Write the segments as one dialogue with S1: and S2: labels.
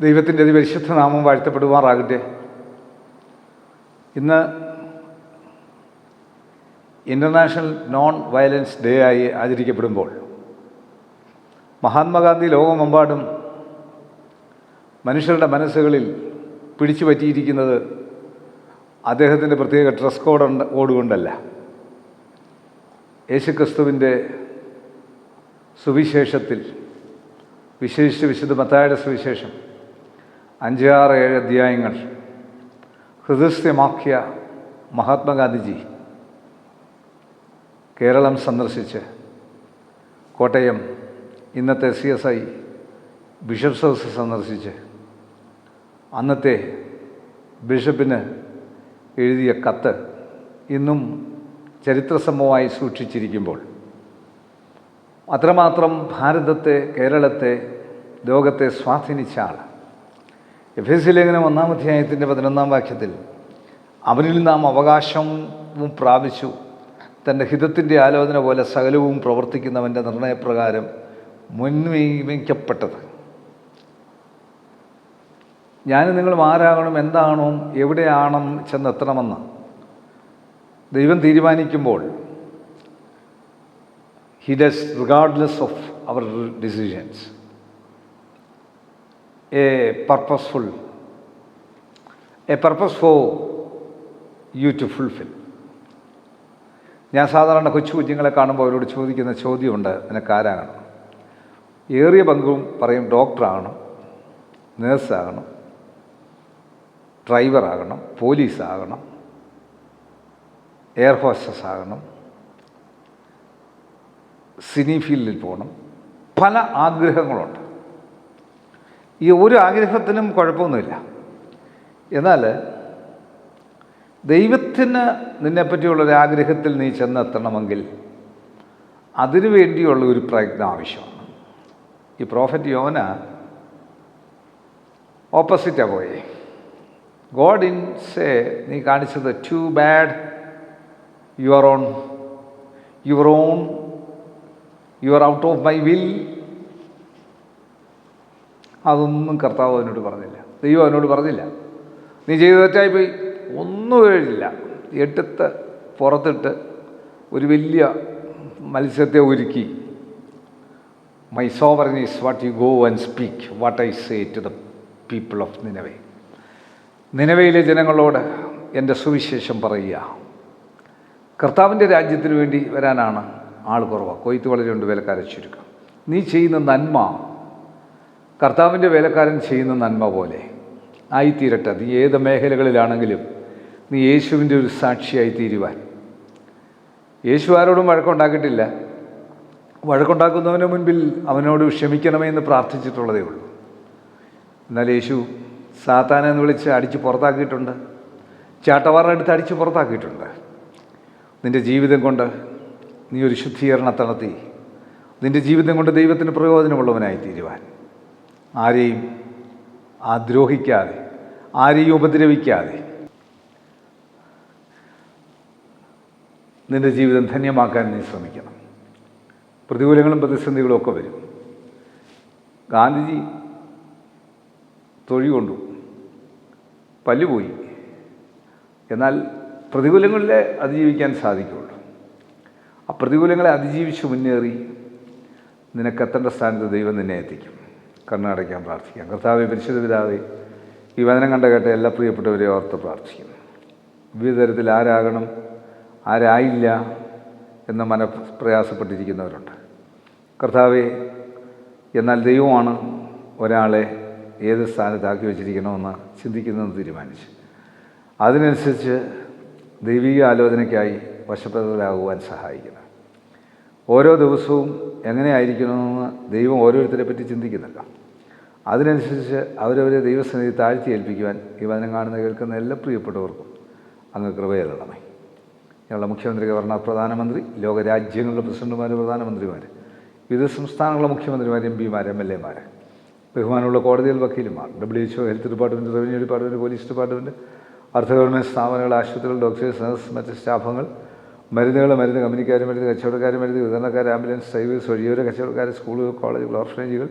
S1: ദൈവത്തിന്റെ അതിപരിശുദ്ധ നാമം വാഴ്ത്തപ്പെടുമാറാകട്ടെ. ഇന്ന് ഇന്റർനാഷണൽ നോൺ വയലൻസ് ഡേ ആയി ആചരിക്കപ്പെടുമ്പോൾ മഹാത്മാഗാന്ധി ലോകമെമ്പാടും മനുഷ്യരുടെ മനസ്സുകളിൽ പിടിച്ചു പറ്റിയിരിക്കുന്നത് അദ്ദേഹത്തിന്റെ പ്രത്യേക ഡ്രസ് കോഡ് കോഡ് യേശുക്രിസ്തുവിന്റെ സുവിശേഷത്തിൽ വിശേഷിച്ച് വിശുദ്ധ മത്തായുടെ സുവിശേഷം അഞ്ചാറ് ഏഴ് അധ്യായങ്ങൾ. ഹൃദയസ്ഥമാക്കിയ മഹാത്മാഗാന്ധിജി കേരളം സന്ദർശിച്ച് കോട്ടയം ഇന്നത്തെ C S I bishop's house സന്ദർശിച്ച് അന്നത്തെ ബിഷപ്പിന് എഴുതിയ കത്ത് ഇന്നും ചരിത്രസമമായി സൂക്ഷിച്ചിരിക്കുമ്പോൾ. അത്രമാത്രം ഭാരതത്തെ കേരളത്തെ ലോകത്തെ സ്വാധീനിച്ച ആൾ എഫ് എസ് ലേഖനം ഒന്നാം അധ്യായത്തിന്റെ പതിനൊന്നാം വാക്യത്തിൽ അവനിൽ നാം അവകാശവും പ്രാപിച്ചു തന്റെ ഹിതത്തിന്റെ ആലോചന പോലെ സകലവും പ്രവർത്തിക്കുന്നവന്റെ നിർണയപ്രകാരം മുൻവീമിക്കപ്പെട്ടത് ഞാൻ നിങ്ങളും ആരാകണം എന്താണോ എവിടെയാണോ ചെന്നെത്തണമെന്ന് ദൈവം തീരുമാനിക്കുമ്പോൾ he does regardless of our decisions. A purposeful a purpose for you to fulfill. ഞാൻ സാധാരണ കൊച്ചു കുഞ്ഞുങ്ങളെ കാണുമ്പോൾ അവരോട് ചോദിക്കുന്ന ചോദ്യമുണ്ട് നിനക്ക് ആരാകണം ഏറിയ പങ്കും പറയും ഡോക്ടറാകണം നേഴ്സാകണം ഡ്രൈവറാകണം പോലീസാകണം എയർ ഹോസ്റ്റസ് ആകണം സിനി ഫീൽഡിൽ പോകണം. പല ആഗ്രഹങ്ങളുണ്ട്. ഈ ഒരു ആഗ്രഹത്തിനും കുഴപ്പമൊന്നുമില്ല. എന്നാൽ ദൈവത്തിന് നിന്നെപ്പറ്റിയുള്ളൊരു ആഗ്രഹത്തിൽ നീ ചെന്നെത്തണമെങ്കിൽ അതിനു വേണ്ടിയുള്ള ഒരു പ്രയത്നം ആവശ്യമാണ്. ഈ പ്രോഫറ്റ് യോന ഓപ്പോസിറ്റാണ് പോയി. ഗോഡ് ഇൻ സേ നീ കാണിച്ചത് too bad your own your own you are out of my will അതൊന്നും കർത്താവ് അതിനോട് പറഞ്ഞില്ല. ദൈവം അതിനോട് പറഞ്ഞില്ല. നീ ചെയ്ത തെറ്റായിപ്പോയി ഒന്നും എഴുതില്ല. എടുത്ത് പുറത്തിട്ട് ഒരു വലിയ മത്സ്യത്തെ ഒരുക്കി. My sovereign is what you go and speak what I say to the people of Nineveh നിലവയിലെ ജനങ്ങളോട് എന്റെ സുവിശേഷം പറയുക. കർത്താവിന്റെ രാജ്യത്തിന് വേണ്ടി വരാനാണ് ആൾ കുറവാണ് കൊയ്ത്ത് വളരെയുണ്ട് വിലക്കാരെ ചുരുക്കം. നീ ചെയ്യുന്ന നന്മ കർത്താവിന്റെ വേലക്കാരൻ ചെയ്യുന്ന നന്മ പോലെ ആയിത്തീരട്ടെ. നീ ഏത് മേഖലകളിലാണെങ്കിലും നീ യേശുവിന്റെ ഒരു സാക്ഷിയായി തീരുവാൻ. യേശു ആരോടും വഴക്കുണ്ടാക്കിയിട്ടില്ല. വഴക്കുണ്ടാക്കുന്നവന് മുൻപിൽ അവനോട് ക്ഷമിക്കണമേ എന്ന് പ്രാർത്ഥിച്ചിട്ടുള്ളതേ ഉള്ളൂ. എന്നാൽ യേശു സാത്താനെന്ന് വിളിച്ച് അടിച്ച് പുറത്താക്കിയിട്ടുണ്ട്. ചാട്ടവാറിനടുത്ത് അടിച്ച് പുറത്താക്കിയിട്ടുണ്ട്. നിന്റെ ജീവിതം കൊണ്ട് നീ ഒരു ശുദ്ധീകരണം നടത്തി നിന്റെ ജീവിതം കൊണ്ട് ദൈവത്തിന് പ്രയോജനമുള്ളവനായി തീരുവാൻ. ആരെയും ആദ്രോഹിക്കാതെ ആരെയും ഉപദ്രവിക്കാതെ നിന്റെ ജീവിതം ധന്യമാക്കാൻ നീ ശ്രമിക്കണം. പ്രതികൂലങ്ങളും പ്രതിസന്ധികളും ഒക്കെ വരും. ഗാന്ധിജി തൊഴി കൊണ്ടു. പല്ലുപോയി എന്നാൽ പ്രതികൂലങ്ങളിലെ അതിജീവിക്കാൻ സാധിക്കുള്ളൂ. ആ പ്രതികൂലങ്ങളെ അതിജീവിച്ച് മുന്നേറി നിനക്കെത്തേണ്ട സ്ഥാനത്ത് ദൈവം നിന്നെ എത്തിക്കും. കണ്ണടയ്ക്കാൻ പ്രാർത്ഥിക്കാം. കർത്താവ് പരിശുദ്ധ പിതാവെ ഈ വചനം കണ്ട കേട്ട എല്ലാ പ്രിയപ്പെട്ടവരെ ഓർത്ത് പ്രാർത്ഥിക്കുന്നു. വിവിധ തരത്തിൽ ആരാകണം ആരായില്ല എന്ന മനപ്രയാസപ്പെട്ടിരിക്കുന്നവരുണ്ട്. കർത്താവെ എന്നാൽ ദൈവമാണ് ഒരാളെ ഏത് സ്ഥാനത്താക്കി വെച്ചിരിക്കണമെന്ന് ചിന്തിക്കുന്നതെന്ന് തീരുമാനിച്ചു. അതിനനുസരിച്ച് ദൈവിക ആലോചനയ്ക്കായി വശപ്രദരാകുവാൻ സഹായിക്കണം ഓരോ ദിവസവും എങ്ങനെയായിരിക്കണമെന്ന് ദൈവം ഓരോരുത്തരെ പറ്റി ചിന്തിക്കുന്നില്ല. അതിനനുസരിച്ച് അവരവരെ ദൈവസന്നിധി താഴ്ത്തി ഏൽപ്പിക്കുവാൻ ഈ വചനം കാണുന്ന കേൾക്കുന്ന എല്ലാ പ്രിയപ്പെട്ടവർക്കും അങ്ങ് കൃപയല്ലണമേ ഞങ്ങളുടെ മുഖ്യമന്ത്രി ഗവർണർ പ്രധാനമന്ത്രി ലോകരാജ്യങ്ങളുടെ പ്രസിഡന്റുമാർ പ്രധാനമന്ത്രിമാർ വിവിധ സംസ്ഥാനങ്ങളുടെ മുഖ്യമന്ത്രിമാർ എം പിമാർ എം എൽ എമാർ ബഹുമാനമുള്ള കോടതിയിൽ വക്കീലുമാർ W HO health department revenue department police department അർദ്ധ ഗവൺമെന്റ് സ്ഥാപനങ്ങൾ ആശുപത്രികൾ ഡോക്ടേഴ്സ് നഴ്സ് മറ്റ് സ്റ്റാഫുകൾ മരുന്നുകൾ മരുന്ന് കമ്പനിക്കാർ മരുന്ന് കച്ചവടക്കാർ മരുന്ന് വിതരണക്കാർ ആംബുലൻസ് സർവീസ് വഴിയോര കച്ചവടക്കാർ സ്കൂളുകൾ കോളേജുകൾ ഓർഫനേജുകൾ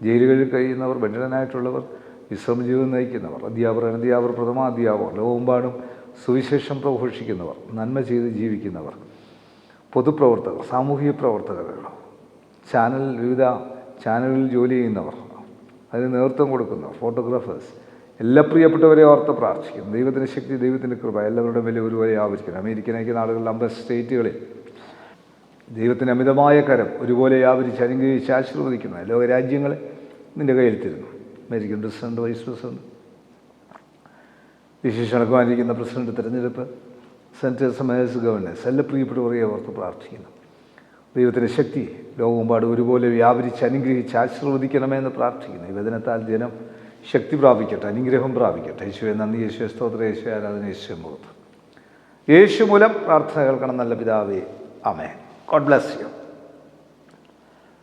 S1: ജയിലുകളിൽ കഴിയുന്നവർ ബന്ധിതനായിട്ടുള്ളവർ വിശ്രമ ജീവിതം നയിക്കുന്നവർ അധ്യാപകർ അനധ്യാപകർ പ്രഥമ അധ്യാപകർ ലോകമെമ്പാടും സുവിശേഷം പ്രഘോഷിക്കുന്നവർ നന്മ ചെയ്ത് ജീവിക്കുന്നവർ പൊതുപ്രവർത്തകർ സാമൂഹിക പ്രവർത്തകർ ചാനൽ വിവിധ ചാനലുകളിൽ ജോലി ചെയ്യുന്നവർ അതിന് നേതൃത്വം കൊടുക്കുന്നവർ ഫോട്ടോഗ്രാഫേഴ്സ് എല്ലാ പ്രിയപ്പെട്ടവരെ ഓർത്ത് പ്രാർത്ഥിക്കും ദൈവത്തിന്റെ ശക്തി ദൈവത്തിന്റെ കൃപ എല്ലാവരുടെ വലിയ ഒരുപോലെ ആവരിക്കണം അമേരിക്കൻ ഐക്യനാടുകളിൽ അമ്പത് സ്റ്റേറ്റുകളിൽ ദൈവത്തിന്റെ അമിതമായ കരം ഒരുപോലെ വ്യാപരിച്ച് അനുഗ്രഹിച്ച് ആശീർവദിക്കുന്ന ലോകരാജ്യങ്ങളെ നിന്റെ കയ്യിൽ തരുന്നു. അമേരിക്കൻ പ്രസിഡന്റ് വൈസ് പ്രസിഡന്റ് വിശേഷം നടക്കുവാനിരിക്കുന്ന പ്രസിഡന്റ് തിരഞ്ഞെടുപ്പ് സെന്റേഴ്സ് സമയസ് ഗവർണേഴ്സ് എല്ലാ പ്രിയപ്പെട്ടവരെ ഓർത്ത് പ്രാർത്ഥിക്കുന്നു. ദൈവത്തിന്റെ ശക്തി ലോകമെമ്പാട് ഒരുപോലെ വ്യാപരിച്ച് അനുഗ്രഹിച്ച് ആശീർവദിക്കണമെന്ന് പ്രാർത്ഥിക്കുന്നു. ഈ വചനത്താൽ ജനം ശക്തി പ്രാപിക്കട്ടെ അനുഗ്രഹം പ്രാപിക്കട്ടെ. യേശുവെ നന്ദി യേശു സ്തോത്ര യേശു ആരാധന യേശു മുഖത്ത്. യേശു മൂലം പ്രാർത്ഥന കേൾക്കണം നല്ല പിതാവേ. അമേ ഗോഡ് ബ്ലസ് യു.